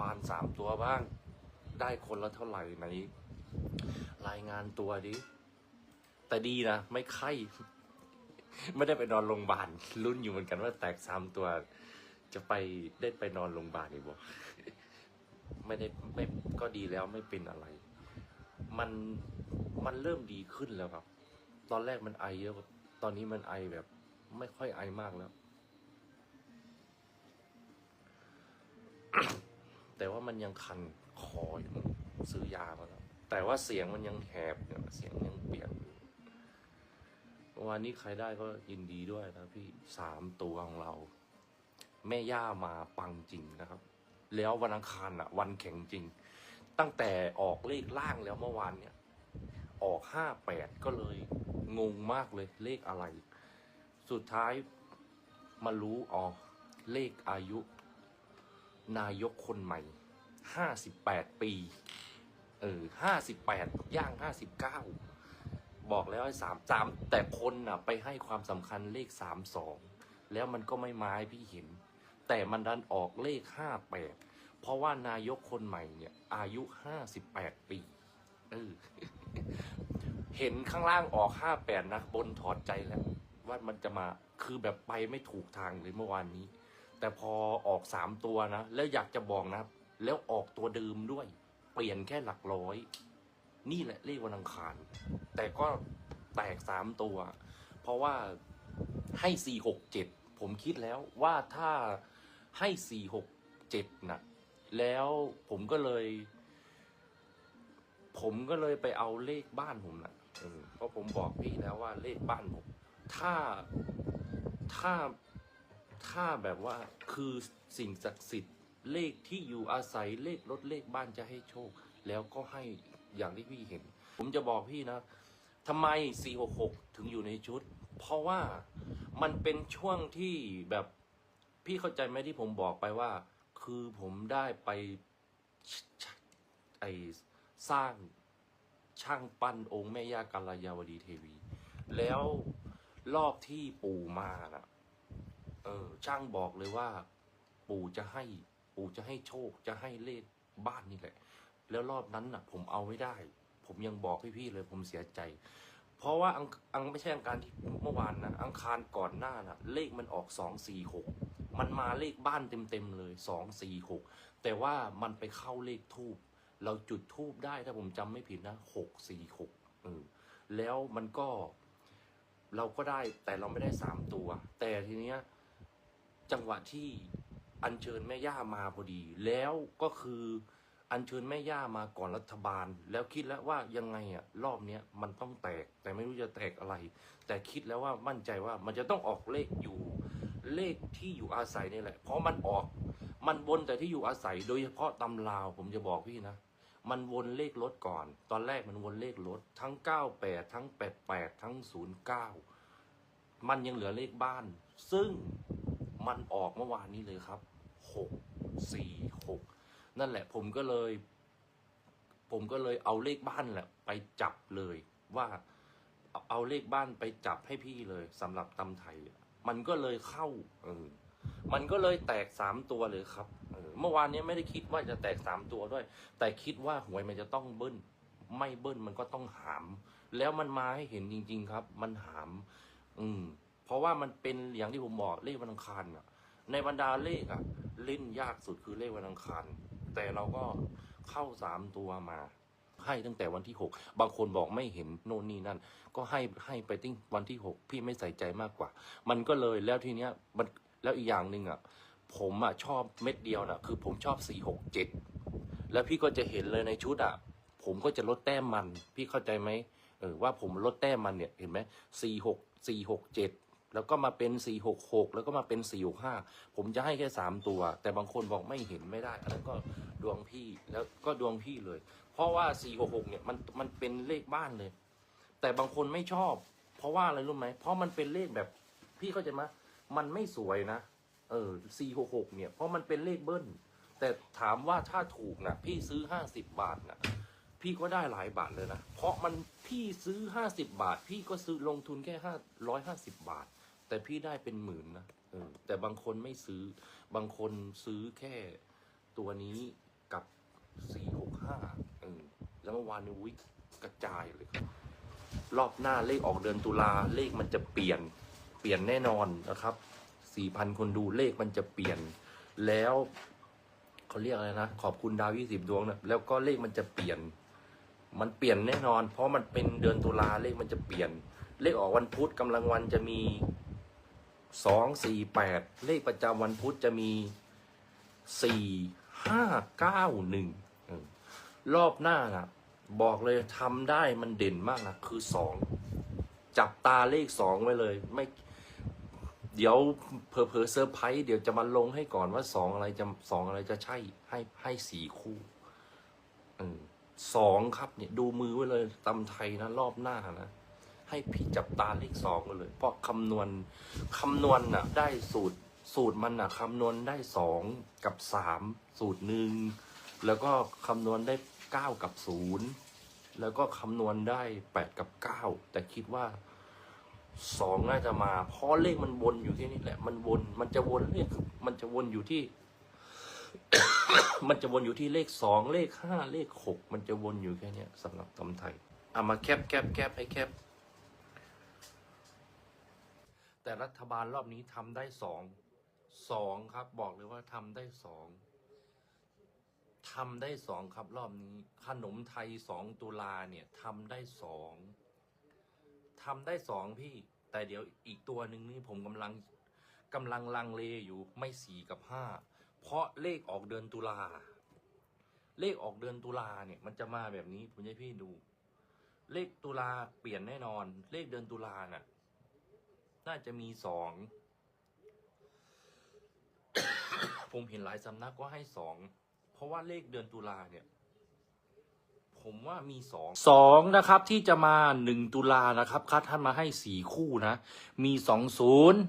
บานสามตัวบ้าง ได้คนละเท่าไหร่ไหนรายงานตัวดิ แต่ดีนะ ไม่ไข้ ไม่ได้ไปนอนโรงพยาบาลลุ้นอยู่เหมือนกันว่าแตกสามตัว จะไปได้ไปนอนโรงพยาบาลอีกบ่ไม่ได้ไม่ก็ดีแล้วไม่เป็นอะไร มันมันเริ่มดีขึ้นแล้วครับ ตอนแรกมันไอเยอะกว่าตอนนี้มันไอแบบ ไม่ค่อยไอมากแล้ว แต่ว่ามันยังคันคออยู่ซื้อยามาแล้วแต่ว่าเสียงมันยังแหบอยู่เสียงยังเปลี่ยนวันนี้ใครได้ก็ยินดีด้วยนะพี่สามตัวของเรา แม่ย่ามาปังจริงนะครับ แล้ววันอังคารอะ วันแข็งจริง ตั้งแต่ออกเลขล่างแล้วเมื่อวานเนี่ย ออกห้าแปดก็เลย งงมากเลยเลขอะไร สุดท้ายมารู้อ๋อเลขอายุ นายกคนใหม่ห้าสิบแปดปี เออห้าสิบแปดย่างห้าสิบเก้าบอกแล้วไอ้สามสามแต่คนน่ะ ไปให้ความสำคัญเลขสามสองแล้วมันก็ไม่มาพี่เห็น แต่มันดันออกเลขห้าแปดเพราะว่านายกคนใหม่เนี่ย อายุห้าสิบแปดปีเออเห็นข้างล่างออกห้าแปดนะ บนถอดใจแล้ว ว่ามันจะมาคือแบบไปไม่ถูกทางเลยเมื่อวานนี้ แต่พอออกสามตัวนะ แล้วอยากจะบอกนะ แล้วออกตัวเดิมด้วย เปลี่ยนแค่หลักร้อย นี่แหละเลขวันอังคาร แต่ก็แตกสามตัว เพราะว่าให้สี่หกเจ็ดผมคิดแล้วว่าถ้าให้สี่หกเจ็ดนะแล้วผมก็เลย ผมก็เลยไปเอาเลขบ้านผมนะเออเพราะผมบอกพี่แล้วว่าเลขบ้านผม ถ้าถ้า ถ้าแบบว่าคือสิ่งศักดิ์สิทธิ์เลขที่อยู่อาศัยเลขรถเลขบ้านจะให้โชค แล้วก็ให้อย่างที่พี่เห็น ผมจะบอกพี่นะทำไม 466 ถึงอยู่ในชุด เพราะว่ามันเป็นช่วงที่แบบพี่เข้าใจไหมที่ผมบอกไปว่า คือผมได้ไปไอสร้างช่างปั้นองค์แม่ย่ากัลยาวดีเทวี แล้วรอบที่ปู่มาน่ะ ออ ช่างบอกเลยว่า ปู่จะให้ ปู่จะให้โชค จะให้เลขบ้านนี่แหละ แล้วรอบนั้นน่ะ ผมเอาไม่ได้ ผมยังบอกพี่ๆเลย ผมเสียใจ เพราะว่าอังอังไม่ใช่อังคารที่เมื่อวานนะอังคารก่อนหน้าน่ะ เลขมันออกสองสี่หกมันมาเลขบ้านเต็มๆเลยสองสี่หกแต่ว่ามันไปเข้าเลขทูบเราจุดทูบได้ถ้าผมจำไม่ผิดนะหกสี่หกเออแล้วมันก็เราก็ได้แต่เราไม่ได้สามตัว แต่ทีเนี้ย จังหวะที่อัญเชิญแม่ย่ามาพอดี แล้วก็คืออัญเชิญแม่ย่ามาก่อนรัฐบาล แล้วคิดแล้วว่ายังไงอะรอบเนี้ยมันต้องแตกแต่ไม่รู้จะแตกอะไร แต่คิดแล้วว่ามั่นใจว่ามันจะต้องออกเลขอยู่เลขที่อยู่อาศัยนี่แหละ เพราะมันออก มันวนแต่ที่อยู่อาศัย โดยเฉพาะตำราวผมจะบอกพี่นะ มันวนเลขรถก่อน ตอนแรกมันวนเลขรถทั้ง 98 ทั้ง 88 ทั้ง 09 มันยังเหลือเลขบ้าน ซึ่ง มันออกเมื่อวานนี้เลยครับ6 4 6นั่นแหละผมก็เลย ผมก็เลยเอาเลขบ้านแหละไปจับเลยว่าเอาเอาเลขบ้านไปจับให้พี่เลยสำหรับตำไทย มันก็เลยเข้าเออมันก็เลยแตกสามตัวเลยครับเออเมื่อวานนี้ไม่ได้คิดว่าจะแตกสามตัวด้วย แต่คิดว่าหวยมันจะต้องเบิ้ล ไม่เบิ้ลมันก็ต้องหาม แล้วมันมาให้เห็นจริง ๆ ครับ มันหาม อืม เพราะว่ามันเป็นอย่างที่ผมบอกเลขวันอังคารอะในบรรดาเลขอะเล่นยากสุดคือเลขวันอังคาร แต่เราก็เข้าสามตัวมาให้ตั้งแต่วันที่หกบางคนบอกไม่เห็นโน่นนี่นั่น ก็ให้ให้ไปตั้งวันที่หกพี่ไม่ใส่ใจมากกว่า มันก็เลยแล้วทีเนี้ยมันแล้วอีกอย่างหนึ่งอะผมอะชอบเม็ดเดียวนะคือผมชอบสี่หกเจ็ดแล้วพี่ก็จะเห็นเลยในชุดอะ ผมก็จะลดแต้มมัน พี่เข้าใจไหมเออว่าผมลดแต้มมันเนี่ยเห็นไหมสี่หกสี่หกเจ็ด แล้วก็มาเป็นสี่หกหกแล้วก็มาเป็นสี่หกห้าผมจะให้แค่สามตัว แต่บางคนบอกไม่เห็นไม่ได้อันนั้นก็ดวงพี่แล้วก็ดวงพี่เลย เพราะว่าสี่หกหกเนี่ยมันมันเป็นเลขบ้านเลย แต่บางคนไม่ชอบ เพราะว่าอะไรรู้ไหมเพราะมันเป็นเลขแบบพี่เข้าใจไหมมันไม่สวยนะ เออสี่หกหกเนี่ย เพราะมันเป็นเลขเบิ้ลแต่ถามว่าถ้าถูกนะพี่ซื้อห้าสิบบาทนะ พี่ก็ได้หลายบาทเลยนะ เพราะมันพี่ซื้อห้าสิบบาท พี่ก็ซื้อลงทุนแค่ห้าร้อยห้าสิบบาท แต่พี่ได้เป็นหมื่นนะเออแต่บางคนไม่ซื้อบางคนซื้อแค่ตัวนี้กับสี่หกห้าเออแล้วเมื่อวานนี้วิกกระจายเลยครับ รอบหน้าเลขออกเดือนตุลาเลขมันจะเปลี่ยนเปลี่ยนแน่นอนนะครับสี่พันคนดูเลขมันจะเปลี่ยนแล้วเขาเรียกอะไรนะ ขอบคุณดาวยี่สิบดวงนะแล้วก็เลขมันจะเปลี่ยน มันเปลี่ยนแน่นอน เพราะมันเป็นเดือนตุลาเลขมันจะเปลี่ยน เลขออกวันพุธกำลังวันจะมีสองสี่แปดเลขประจำวันพุธจะมีสี่ห้าเก้าหนึ่งรอบหน้านะบอกเลยทำได้มันเด่นมากนะคือสองจับตาเลขสองไว้เลย ไม่ เดี๋ยวเพอเพอเซอร์ไพรส์เดี๋ยวจะมาลงให้ก่อนว่าสองอะไรจะสองอะไรจะใช่ให้ให้สี่คู่ สองครับเนี่ยดูมือไว้เลยตำไทยนะรอบหน้านะให้พี่จับตาเลขสองกันเลย เพราะคำนวณคำนวณน่ะ ได้สูตรสูตรมันน่ะคำนวณได้สองกับสามสูตรหนึ่งแล้วก็คำนวณได้เก้ากับศูนย์แล้วก็คำนวณได้แปดกับเก้าแต่คิดว่าสองน่าจะมา เพราะเลขมันวนอยู่ที่นี่แหละ มันวนมันจะวนเลขมันจะวนอยู่ที่ มันจะวนอยู่ที่เลขสองเลขห้าเลขหกมันจะวนอยู่แค่นี้สำหรับตำไทยเอามาแคบแคบแคบให้แคบ แต่รัฐบาลรอบนี้ทำได้สองสองครับ บอกเลยว่าทำได้สองทำได้สองครับรอบนี้ ขนมไทยสองตุลาเนี่ยทำได้สองทำได้สองพี่ แต่เดี๋ยวอีกตัวหนึ่งนี่ผมกำลังกำลังลังเลอยู่ไม่สี่กับห้า เพราะเลขออกเดือนตุลา เลขออกเดือนตุลาเนี่ย มันจะมาแบบนี้ผมจะให้พี่ดู เลขตุลาเปลี่ยนแน่นอน เลขเดือนตุลาน่ะ น่าจะมีสอง ผมเห็นหลายสำนักก็ให้สอง เพราะว่าเลขเดือนตุลาเนี่ย ผมว่ามีสองสองนะครับ ที่จะมาหนึ่งตุลานะครับคัดท่านมาให้สี่คู่นะ มีสองศูนย์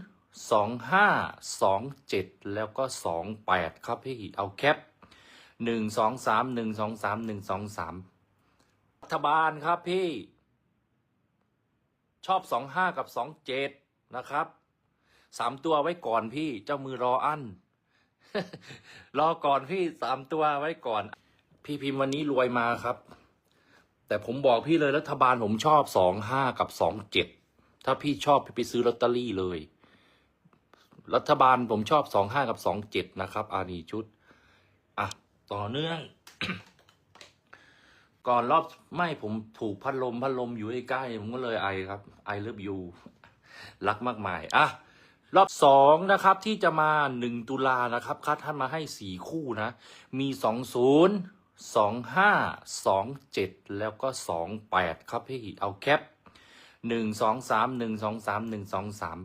สองห้าสองเจ็ดแล้วก็สองแปดครับพี่เอาแคปหนึ่งสองสามหนึ่งสองสามหนึ่งสองสามรัฐบาลครับพี่ ชอบสองห้ากับสองเจ็ดนะครับสามตัวไว้ก่อนพี่เจ้ามือรออันรอก่อนพี่สามตัวไว้ก่อน พี่พิมพ์วันนี้รวยมาครับ แต่ผมบอกพี่เลยรัฐบาลผมชอบสองห้ากับสองเจ็ดถ้าพี่ชอบพี่ไปซื้อลอตเตอรี่เลย รัฐบาลผมชอบสองห้ากับสองเจ็ดนะครับ อานีชุด อะ ต่อเนื่อง ก่อนรอบไม่ผมถูกพัดลม พัดลมอยู่ใกล้ๆผมก็เลยไอครับไอเลิฟยูรักมากมาย อะ รอบสองนะครับ ที่จะมาหนึ่งตุลานะครับคัดท่านมาให้สี่คู่นะ มีสองศูนย์สองห้าสองเจ็ดแล้วก็สองแปดครับพี่ เอาแคปหนึ่งสองสามหนึ่งสองสามหนึ่งสองสาม